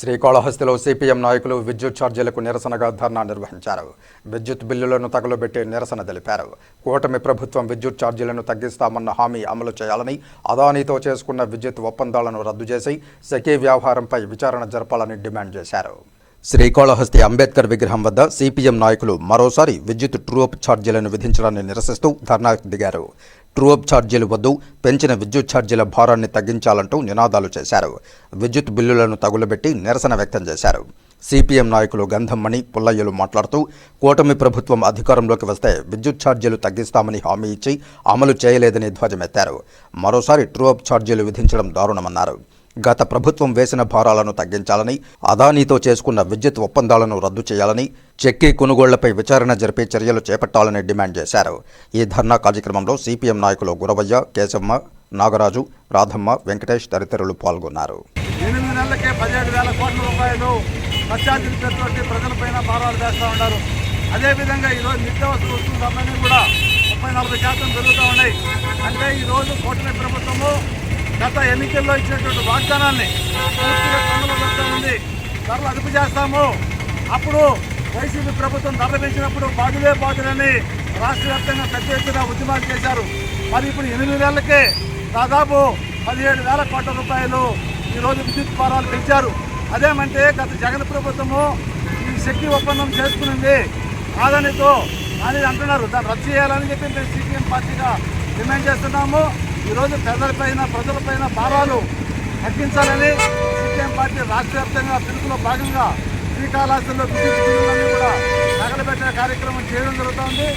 శ్రీకాళహస్తిలో CPM నాయకులు విద్యుత్ ఛార్జీలకు నిరసనగా ధర్నా నిర్వహించారు. విద్యుత్ బిల్లులను తగులబెట్టి నిరసన తెలిపారు. కూటమి ప్రభుత్వం విద్యుత్ ఛార్జీలను తగ్గిస్తామన్న హామీ అమలు చేయాలని అదానీతో చేసుకున్న విద్యుత్ ఒప్పందాలను రద్దు చేసి సెకీ వ్యవహారంపై విచారణ జరపాలని డిమాండ్ చేశారు. శ్రీకాళహస్తి అంబేద్కర్ విగ్రహం వద్ద సిపిఎం నాయకులు మరోసారి విద్యుత్ ట్రూఅప్ ఛార్జీలను విధించడాన్ని నిరసిస్తూ ధర్నా దిగారు. ట్రూఅప్ ఛార్జీలు వద్దు పెంచిన విద్యుత్ ఛార్జీల భారాన్ని తగ్గించాలంటూ నినాదాలు చేశారు. విద్యుత్ బిల్లులను తగులబెట్టి నిరసన వ్యక్తం చేశారు. సిపిఎం నాయకులు గంధమ్మణి పుల్లయ్యలు మాట్లాడుతూ కూటమి ప్రభుత్వం అధికారంలోకి వస్తే విద్యుత్ ఛార్జీలు తగ్గిస్తామని హామీ ఇచ్చి అమలు చేయలేదని ధ్వజమెత్తారు. మరోసారి ట్రూఅప్ ఛార్జీలు విధించడం దారుణమన్నారు. గత ప్రభుత్వం వేసిన భారాలను తగ్గించాలని అదానీతో చేసుకున్న విద్యుత్ ఒప్పందాలను రద్దు చేయాలని చెక్కీ కొనుగోళ్ళపై విచారణ జరిపే చర్యలు చేపట్టాలని డిమాండ్ చేశారు. ఈ ధర్నా కార్యక్రమంలో సిపిఎం నాయకులు గురవయ్య కేశమ్మ నాగరాజు రాధమ్మ వెంకటేష్ తదితరులు పాల్గొన్నారు. ఎనిమిది నెలలకే పదిహేడు వేల కోట్ల రూపాయలు ప్రజలపైన భారాలు వేస్తూ ఉన్నారు. అదేవిధంగా ఈరోజు నిత్యావసర కూడా ముప్పై నలభై శాతం పెరుగుతూ ఉన్నాయి. అంటే ఈరోజు కూటమి ప్రభుత్వము గత ఎన్నికల్లో ఇచ్చినటువంటి వాగ్దానాన్ని పూర్తిగా ఉంది. ధరలు అదుపు చేస్తాము. అప్పుడు వైసీపీ ప్రభుత్వం ధరలు పెంచినప్పుడు బాధులే బాధులని రాష్ట్ర వ్యాప్తంగా పెద్ద ఎత్తున ఉద్యమాలు చేశారు. మరి ఇప్పుడు ఎనిమిది నెలలకే దాదాపు పదిహేడు వేల కోట్ల రూపాయలు ఈరోజు విద్యుత్ భారాలు పెంచారు. అదేమంటే గత జగన్ ప్రభుత్వము ఈ శక్తి ఒప్పందం చేసుకునింది. ఆదనితో అని అంటున్నారు. దాన్ని రద్దు చేయాలని చెప్పి మేము సిపిఎం పార్టీగా డిమాండ్ చేస్తున్నాము. ఈరోజు పేదలపైన ప్రజలపైన భారాలు తగ్గించాలని సిపిఎం పార్టీ రాష్ట్ర వ్యాప్తంగా పిలుపులో భాగంగా శ్రీకాళహస్తిలో విద్యుత్ కూడా తగలబెట్టే కార్యక్రమం చేయడం జరుగుతోంది.